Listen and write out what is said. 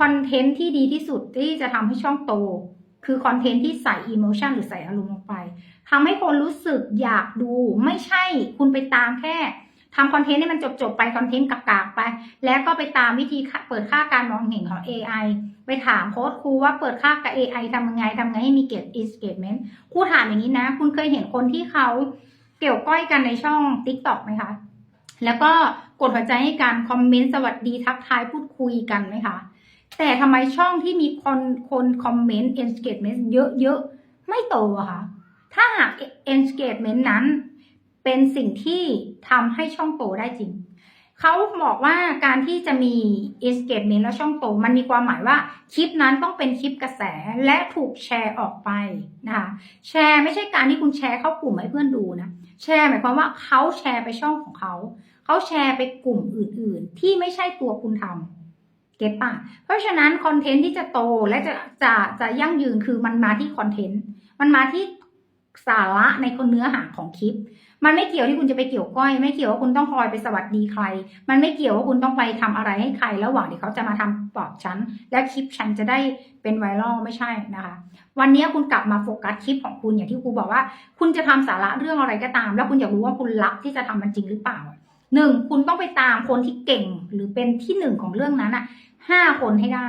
คอนเทนต์ที่ดีที่สุดที่จะทำให้ช่องโต คือคอนเทนต์ที่ใส่อิโมชันหรือใส่อารมณ์ลงไปทำให้คนรู้สึกอยากดู ไม่ใช่คุณไปตามแค่ทำคอนเทนต์ให้มันจบๆไปคอนเทนต์กากๆไป แล้วก็ไปตามวิธีเปิดค่าการมองเห็นของ AI ไปถามโค้ดครูว่าเปิดค่ากับ AI ทำยังไงทำไงให้มีเก e engagement ครูถามอย่างนี้นะ คุณเคยเห็นคนที่เขาเกี่ยวก้อยกันในช่อง TikTok ไหมคะ แล้วก็กดหัวใจให้การคอมเมนต์สวัสดีทักทายพูดคุยกันไหมคะ แต่ทำไมช่องที่มีคนคนคอมเมนต์ engagement เยอะๆ ไม่โตอะคะถ้าหาก engagement นั้น เป็นสิ่งที่ทำให้ช่องโตได้จริง เขาบอกว่าการที่จะมี engagement และช่องโต มันมีความหมายว่าคลิปนั้นต้องเป็นคลิปกระแสและถูกแชร์ออกไปนะคะแชร์ไม่ใช่การที่คุณแชร์เข้ากลุ่มให้เพื่อนดูนะแชร์หมายความว่าเขาแชร์ไปช่องของเขา เขาแชร์ไปกลุ่มอื่นๆ ที่ไม่ใช่ตัวคุณทำ เก็ตป่ะ เพราะฉะนั้นคอนเทนต์ที่จะโตและจะจะจะยั่งยืนคือมันมาที่คอนเทนต์ มันมาที่สาระในคนเนื้อหาของคลิป มันไม่เกี่ยวที่คุณจะไปเกี่ยวก้อย ไม่เกี่ยวว่าคุณต้องคอยไปสวัสดีใคร มันไม่เกี่ยวว่าคุณต้องไปทำอะไรให้ใครระหว่างที่เขาจะมาทำตอบฉัน และคลิปฉันจะได้เป็นไวรัลไม่ใช่นะคะ วันนี้คุณกลับมาโฟกัสคลิปของคุณอย่างที่ครูบอกว่า คุณจะทำสาระเรื่องอะไรก็ตาม แล้วคุณอยากรู้ว่าคุณรักที่จะทำมันจริงหรือเปล่า หนึ่งคุณต้องไปตามคนที่เก่งหรือเป็นที่หนึ่งของเรื่องนั้นอะห้าคนให้ได้